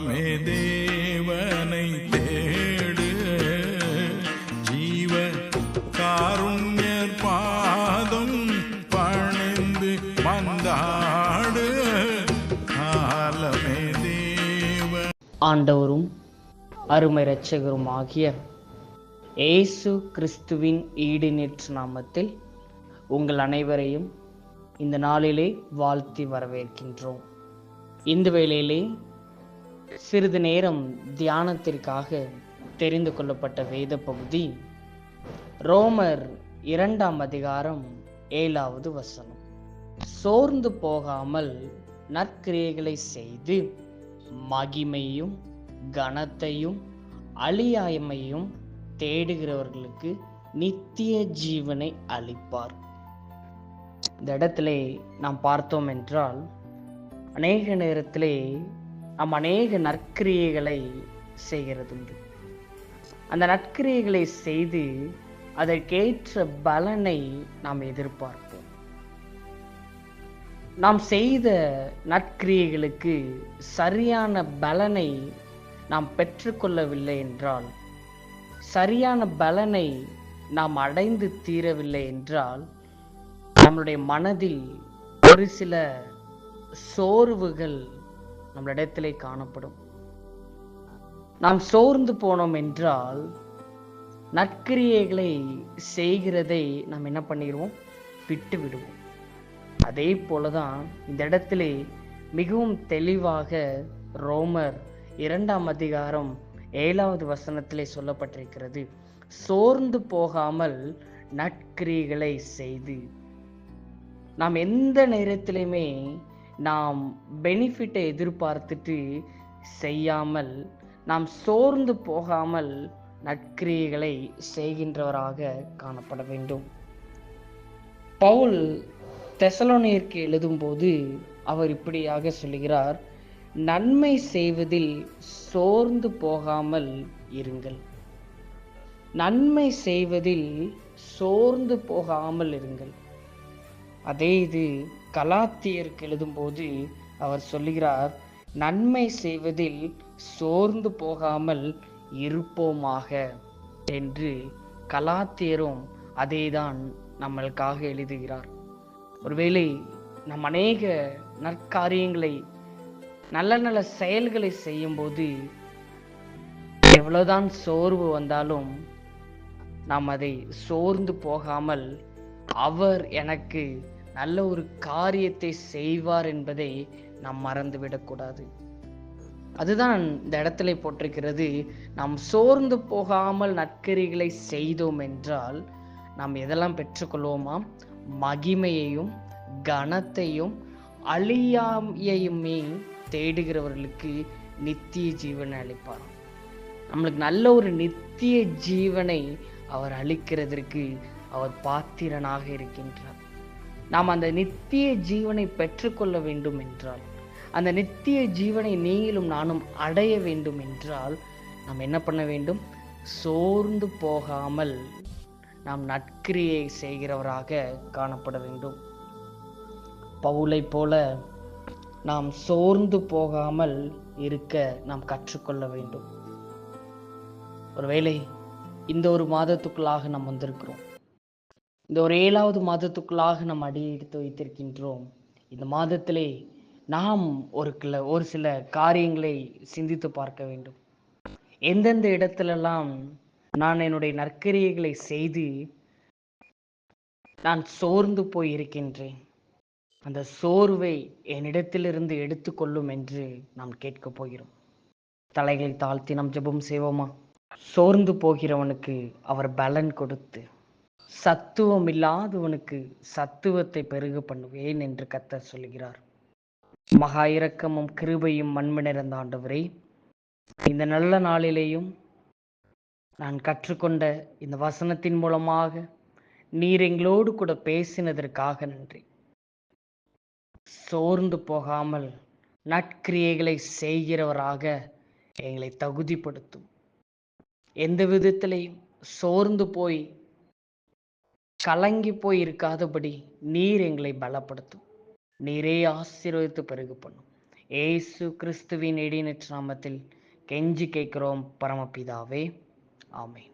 காலமே தேவனை தேடு. ஜீவ காருண்யர் பாதம் பணிந்து வந்தாடு காலமே தேவ ஆண்டவரும் அருமை இரட்சகரும் ஆகிய இயேசு கிறிஸ்துவின் ஈடுநேற்று நாமத்தில் உங்கள் அனைவரையும் இந்த நாளிலே வாழ்த்தி வரவேற்கின்றோம். இந்த வேளையிலே சிறிது நேரம் தியானத்திற்காக தெரிந்து கொள்ளப்பட்ட வேத பகுதி ரோமர் இரண்டாம் அதிகாரம் ஏழாவது வசனம். சோர்ந்து போகாமல் நற்கிரியைகளை செய்து மகிமையும் கனத்தையும் அழியாயமையும் தேடுகிறவர்களுக்கு நித்திய ஜீவனை அளிப்பார். இந்த இடத்திலே நாம் பார்த்தோம் என்றால் அநேக நேரத்திலே நாம் அநேக நற்கிரியைகளை செய்கிறதுண்டு. அந்த நற்கிரியைகளை செய்து அதற்கேற்ற பலனை நாம் எதிர்பார்ப்போம். நாம் செய்த நற்கிரியைகளுக்கு சரியான பலனை நாம் பெற்றுக்கொள்ளவில்லை என்றால் சரியான பலனை நாம் அடைந்து தீரவில்லை என்றால் நம்மளுடைய மனதில் ஒரு சில சோர்வுகள் நம்மளிடத்திலே காணப்படும். நாம் சோர்ந்து போனோம் என்றால் நற்கிரியைகளை செய்கிறதை நாம் என்ன பண்ணிடுவோம்? விட்டு விடுவோம் அதே போலதான் இந்த இடத்திலே மிகவும் தெளிவாக ரோமர் இரண்டாம் அதிகாரம் ஏழாவது வசனத்திலே சொல்லப்பட்டிருக்கிறது. சோர்ந்து போகாமல் நற்கிரிகளை செய்து நாம் எந்த நேரத்திலையுமே நாம் பெனிஃபிட்டை எதிர்பார்த்துட்டு செய்யாமல் நாம் சோர்ந்து போகாமல் நற்கிரியைகளை செய்கின்றவராக காணப்பட வேண்டும். பவுல் தெசலோனியருக்கு எழுதும்போது அவர் இப்படியாக சொல்கிறார் நன்மை செய்வதில் சோர்ந்து போகாமல் இருங்கள். நன்மை செய்வதில் சோர்ந்து போகாமல் இருங்கள். அதே இது கலாத்தியருக்கு எழுதும்போது அவர் சொல்லுகிறார் நன்மை செய்வதில் சோர்ந்து போகாமல் இருப்போமாக என்று கலாத்தியரும் அதேதான் நம்மளுக்காக எழுதுகிறார். ஒருவேளை நம் அநேக நற்காரியங்களை நல்ல நல்ல செயல்களை செய்யும்போது எவ்வளோதான் சோர்வு வந்தாலும் நாம் அதை சோர்ந்து போகாமல் அவர் எனக்கு நல்ல ஒரு காரியத்தை செய்வார் என்பதை நாம் மறந்துவிடக்கூடாது. அதுதான் இந்த இடத்துல போட்டிருக்கிறது. நாம் சோர்ந்து போகாமல் நற்கரிகளை செய்தோம் என்றால் நாம் எதெல்லாம் பெற்றுக்கொள்வோமாம் மகிமையையும் கனத்தையும் அழியாமையுமே தேடுகிறவர்களுக்கு நித்திய ஜீவனை அளிப்பார். நம்மளுக்கு நல்ல ஒரு நித்திய ஜீவனை அவர் அளிக்கிறதற்கு அவர் பாத்திரனாக இருக்கின்றார். நாம் அந்த நித்திய ஜீவனை பெற்றுக்கொள்ள வேண்டும் என்றால் அந்த நித்திய ஜீவனை நீங்களும் நானும் அடைய வேண்டும் என்றால் நாம் என்ன பண்ண வேண்டும்? சோர்ந்து போகாமல் நாம் நற்கிரியை செய்கிறவராக காணப்பட வேண்டும். பவுலை போல நாம் சோர்ந்து போகாமல் இருக்க நாம் கற்றுக்கொள்ள வேண்டும். ஒருவேளை இந்த ஒரு மாதத்துக்குள்ளாக நாம் வந்திருக்கிறோம். இந்த ஒரு ஏழாவது மாதத்துக்குள்ளாக நாம் அடி எடுத்து வைத்திருக்கின்றோம். இந்த மாதத்திலே நாம் ஒரு கில ஒரு சில காரியங்களை சிந்தித்து பார்க்க வேண்டும். எந்தெந்த இடத்திலெல்லாம் நான் என்னுடைய நற்கரியைகளை செய்து நான் சோர்ந்து போய் இருக்கின்றேன் அந்த சோர்வை என்னிடத்திலிருந்து எடுத்துக்கொள்ளும் என்று நாம் கேட்கப் போகிறோம். தலைகளை தாழ்த்தி நாம் ஜெபம் செய்வோமா? சோர்ந்து போகிறவனுக்கு அவர் பலன் கொடுத்து சத்துவம் இல்லாதவனுக்கு சத்துவத்தை பெருக பண்ணுவேன் என்று கத்த சொல்கிறார். மகா இரக்கமும் கிருபையும் மண்மை நிறைந்த ஆண்டவரே இந்த நல்ல நாளிலேயும் நான் கற்றுக்கொண்ட இந்த வசனத்தின் மூலமாக நீர் எங்களோடு கூட பேசினதற்காக நன்றி. சோர்ந்து போகாமல் நற்கிரியைகளை செய்கிறவராக எங்களை தகுதிப்படுத்தும். எந்த விதத்திலையும் சோர்ந்து போய் கலங்கி போய் இருக்காதபடி நீர் எங்களை பலப்படுத்தும். நீரே ஆசீர்வதித்து பெருகு பண்ணும். ஏசு கிறிஸ்துவின் இடிநெற் நாமத்தில் கெஞ்சி கேட்கிறோம் பரமபிதாவே. ஆமை